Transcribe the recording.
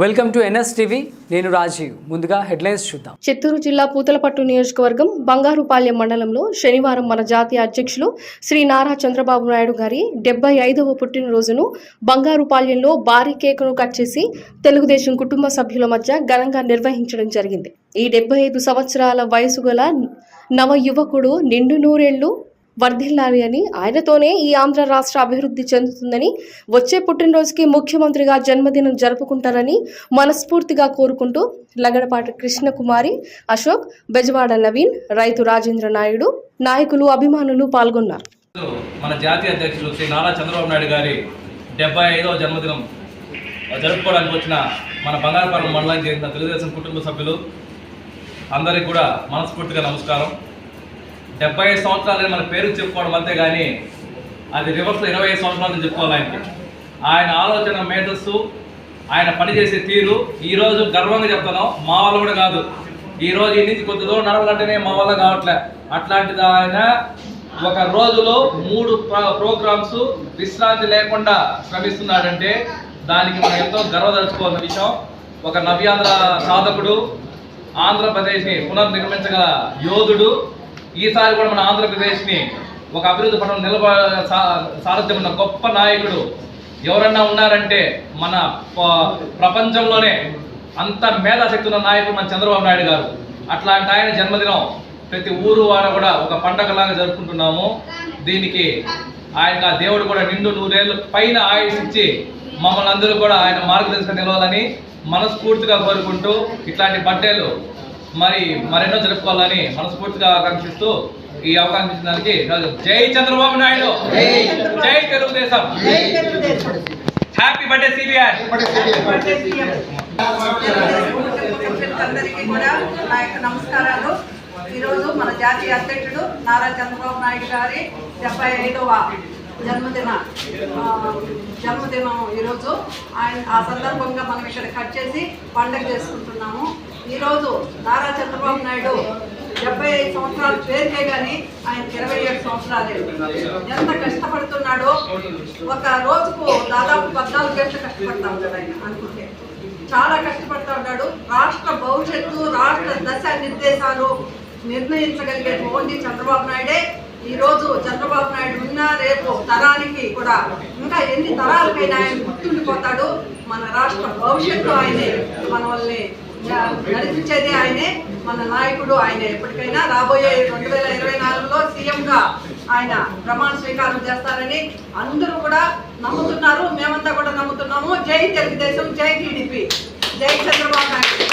Welcome to NS TV. నేను రాజీవ్. ముందుగా headlines చూద్దాం. చిత్తూరు జిల్లా పూతలపట్టు నియోజకవర్గం బంగారుపాలెం మండలంలో శనివారం మన జాతీయ అధ్యక్షులు శ్రీ నారా చంద్రబాబు నాయుడు గారి డెబ్బై ఐదవ పుట్టినరోజును బంగారుపాలెంలో భారీ కేకును కట్ చేసి తెలుగుదేశం కుటుంబ సభ్యుల మధ్య ఘనంగా నిర్వహించడం జరిగింది. ఈ డెబ్బై ఐదు సంవత్సరాల వయసు గల నవ యువకుడు నిండు నూరేళ్ళు వర్ధిల్లాలి అని. ఆయనతోనే ఈ ఆంధ్ర రాష్ట్ర అభివృద్ధి చెందుతుందని వచ్చే పుట్టినరోజుకి ముఖ్యమంత్రిగా జన్మదినం జరుపుకుంటారని మనస్ఫూర్తిగా కోరుకుంటూ లగడపాటి కృష్ణకుమారి అశోక్ బెజవాడ నవీన్ రైతు రాజేంద్ర నాయుడు నాయకులు అభిమానులు పాల్గొన్నారు. మన జాతీయ అధ్యక్షులు శ్రీ నారా చంద్రబాబు నాయుడు గారి డెబ్బై ఐదవ జన్మదినం జరుపుకోవడానికి వచ్చిన మన బంగారపాలెం మండలానికి చెందిన తెలుగుదేశం కుటుంబ సభ్యులు అందరికీ కూడా మనస్ఫూర్తిగా నమస్కారం. డెబ్బై ఐదు సంవత్సరాలు మన పేరు చెప్పుకోవడం అంతే కానీ అది రివర్స్లో ఇరవై ఐదు సంవత్సరాలు చెప్పుకోవాలి ఆయనకి. ఆయన ఆలోచన మేధస్సు ఆయన పనిచేసే తీరు ఈరోజు గర్వంగా చెప్తాను మా వాళ్ళు కూడా కాదు. ఈ రోజు ఈ నుంచి కొద్ది దూరం నడవాలంటేనే మా వల్ల కావట్లే. అట్లాంటిది ఆయన ఒక రోజులో మూడు ప్ర- ప్రోగ్రామ్స్ విశ్రాంతి లేకుండా శ్రమిస్తున్నాడంటే దానికి మనం ఎంతో గర్వదలుచుకోవాల్సిన విషయం. ఒక నవ్యాంధ్ర సాధకుడు ఆంధ్రప్రదేశ్ని పునర్నిర్మించగల యోధుడు ఈసారి కూడా మన ఆంధ్రప్రదేశ్ని ఒక అభివృద్ధి పనులు నిలబ సా- సారథ్యం ఉన్న గొప్ప నాయకుడు ఎవరన్నా ఉన్నారంటే మన ప్రపంచంలోనే అంత మేధాశక్తి ఉన్న నాయకుడు మన చంద్రబాబు నాయుడు గారు. అట్లాంటి ఆయన జన్మదినం ప్రతి ఊరు వాడ కూడా ఒక పండగలాగా జరుపుకుంటున్నాము. దీనికి ఆయన దేవుడు కూడా నిండు నూరేళ్ళు పైన ఆయుష్ ఇచ్చి మమ్మల్ని అందరూ కూడా ఆయన మార్గదర్శకం నిలవాలని మనస్ఫూర్తిగా కోరుకుంటూ ఇట్లాంటి బర్త్డేలు మరి మరెన్నో జరుపుకోవాలని మనస్ఫూర్తిగా ఆకాంక్షిస్తూ ఈ అవకాశం ఇచ్చిన దానికి జై చంద్రబాబు నాయుడు. జై తెలుగుదేశం. హ్యాపీ బర్త్డే సిబిఆర్ అందరికీ కూడా నా యొక్క నమస్కారాలు. ఈరోజు మన జాతీయ అధ్యక్షుడు నారా చంద్రబాబు నాయుడు గారి డెబ్బై ఐదవ జన్మదిన జన్మదినం ఈరోజు. ఆయన ఆ సందర్భంగా మనం ఇక్కడ కట్ చేసి పండగ చేసుకుంటున్నాము. ఈరోజు నారా చంద్రబాబు నాయుడు డెబ్బై ఐదు సంవత్సరాలు పేరుకే కానీ ఆయన ఇరవై ఏడు సంవత్సరాలే. ఎంత కష్టపడుతున్నాడో ఒక రోజుకు దాదాపు పద్నాలుగు గంటలు కష్టపడతా ఉంటాడు ఆయన అనుకుంటే. చాలా కష్టపడతా ఉన్నాడు. రాష్ట్ర భవిష్యత్తు రాష్ట్ర దశ నిర్దేశాలు నిర్ణయించగలిగే ఓన్లీ చంద్రబాబు నాయుడే. ఈ రోజు చంద్రబాబు నాయుడు ఉన్న రేపు తరానికి కూడా ఇంకా ఎన్ని తరాలకైనా ఆయన గుర్తుండిపోతాడు. మన రాష్ట్ర భవిష్యత్తు ఆయనే. మన నడిపించేది ఆయనే మన నాయకుడు ఆయనే. ఎప్పటికైనా రాబోయే రెండు వేల ఇరవై నాలుగులో సీఎంగా ఆయన ప్రమాణ స్వీకారం చేస్తారని అందరూ కూడా నమ్ముతున్నారు. మేమంతా కూడా నమ్ముతున్నాము. జై తెలుగుదేశం జై టీడీపీ. జై చంద్రబాబు నాయుడు.